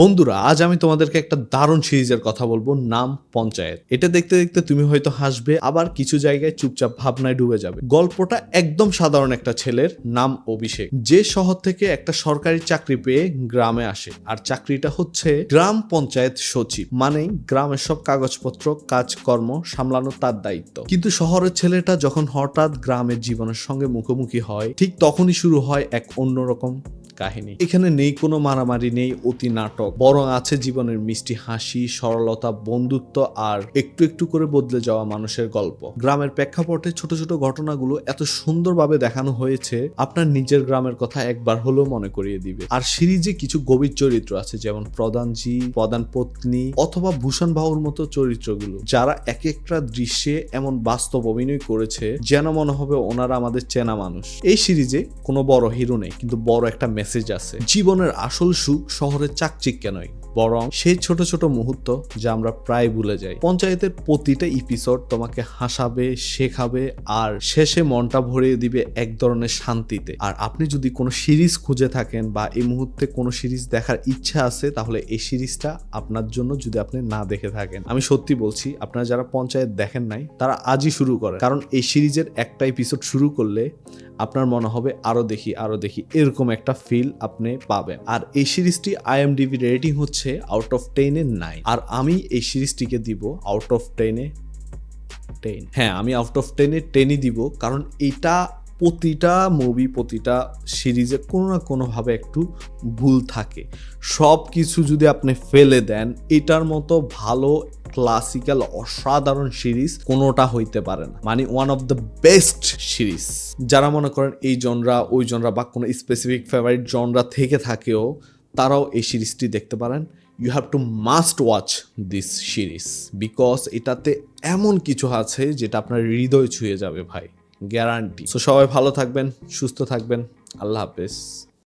বন্ধুরা, আজ আমি তোমাদেরকে একটা দারুণ সিরিজের কথা বলব, নাম পঞ্চায়েত। এটা দেখতে দেখতে তুমি হয়তো হাসবে, আবার কিছু জায়গায় চুপচাপ ভাবনায় ডুবে যাবে। গল্পটা একদম সাধারণ একটা ছেলের নাম অভিষেক। যে শহর থেকে একটা সরকারি চাকরি পেয়ে গ্রামে আসে, আর চাকরিটা হচ্ছে গ্রাম পঞ্চায়েত সচিব। মানে গ্রামের সব কাগজপত্র, কাজকর্ম সামলানো তার দায়িত্ব। কিন্তু শহরের ছেলেটা যখন হঠাৎ গ্রামের জীবনের সঙ্গে মুখোমুখি হয়, ঠিক তখনই শুরু হয় এক অন্যরকম কাহিনী। এখানে নেই কোনো মারামারি, নেই অতি নাটক। বরং আছে জীবনের মিষ্টি হাসি, সরলতা, বন্ধুত্ব আর একটু একটু করে বদলে যাওয়া মানুষের গল্প। গ্রামের প্রেক্ষাপটে ছোট ছোট ঘটনাগুলো এত সুন্দরভাবে দেখানো হয়েছে, আপনার নিজের গ্রামের কথা একবার হলেও মনে করিয়ে দিবে। আর সিরিজে কিছু গভীর চরিত্র আছে, যেমন প্রধানজি, প্রধান পত্নী অথবা ভূষণ বাহুর মতো চরিত্রগুলো। যারা এক একটা দৃশ্যে এমন বাস্তব অভিনয় করেছে, যেন মনে হবে ওনারা আমাদের চেনা মানুষ। এই সিরিজে কোনো বড় হিরো নেই, কিন্তু বড় একটা মেসেজ আছে। জীবনের আসল সুখ শহরের চাকচিক্যে নয় বরং সেই ছোট ছোট মুহূর্ত যা আমরা প্রায় ভুলে যাই। পঞ্চায়েতের প্রতিটা এপিসোড তোমাকে হাসাবে, শেখাবে আর শেষে মনটা ভরিয়ে দিবে এক ধরনের শান্তিতে। আর আপনি যদি কোনো সিরিজ খুঁজে থাকেন বা এই মুহূর্তে কোনো সিরিজ দেখার ইচ্ছা আছে, তাহলে এই সিরিজটা আপনার জন্য যদি আপনি না দেখে থাকেন। আমি সত্যি বলছি, আপনারা যারা পঞ্চায়েত দেখেন নাই, তারা আজই শুরু করেন। কারণ এই সিরিজের একটা এপিসোড শুরু করলে আপনার মনে হবে আরও দেখি আরও দেখি। এরকম একটা ফিল আপনি পাবেন। আর এই সিরিজটি আইএমডিবি রেটিং হচ্ছে আউট অফ টেনে নাইন আর আমি এই সিরিজটিকে দিব আউট অফ টেনে টেন হ্যাঁ আমি আউট অফ টেনে টেনই দিব, কারণ এটা প্রতিটা মুভি প্রতিটা সিরিজে কোনো না কোনোভাবে একটু ভুল থাকে। সব কিছু যদি আপনি ফেলে দেন, এটার মতো ভালো ক্লাসিক্যাল অসাধারণ সিরিজ কোনোটা হইতে পারে না। মানে one of the best series যারা মনে করেন এই জনরা ওই জনরা বা কোনো স্পেসিফিক ফেভারিট জনরা থেকে থাকেও, তারাও এই সিরিজটি দেখতে পারেন। You have to must watch this series because এটাতে এমন কিছু আছে যেটা আপনার হৃদয় ছুঁয়ে যাবে ভাই। গ্যারান্টি সো সবাই ভালো থাকবেন, সুস্থ থাকবেন। আল্লাহ হাফেজ।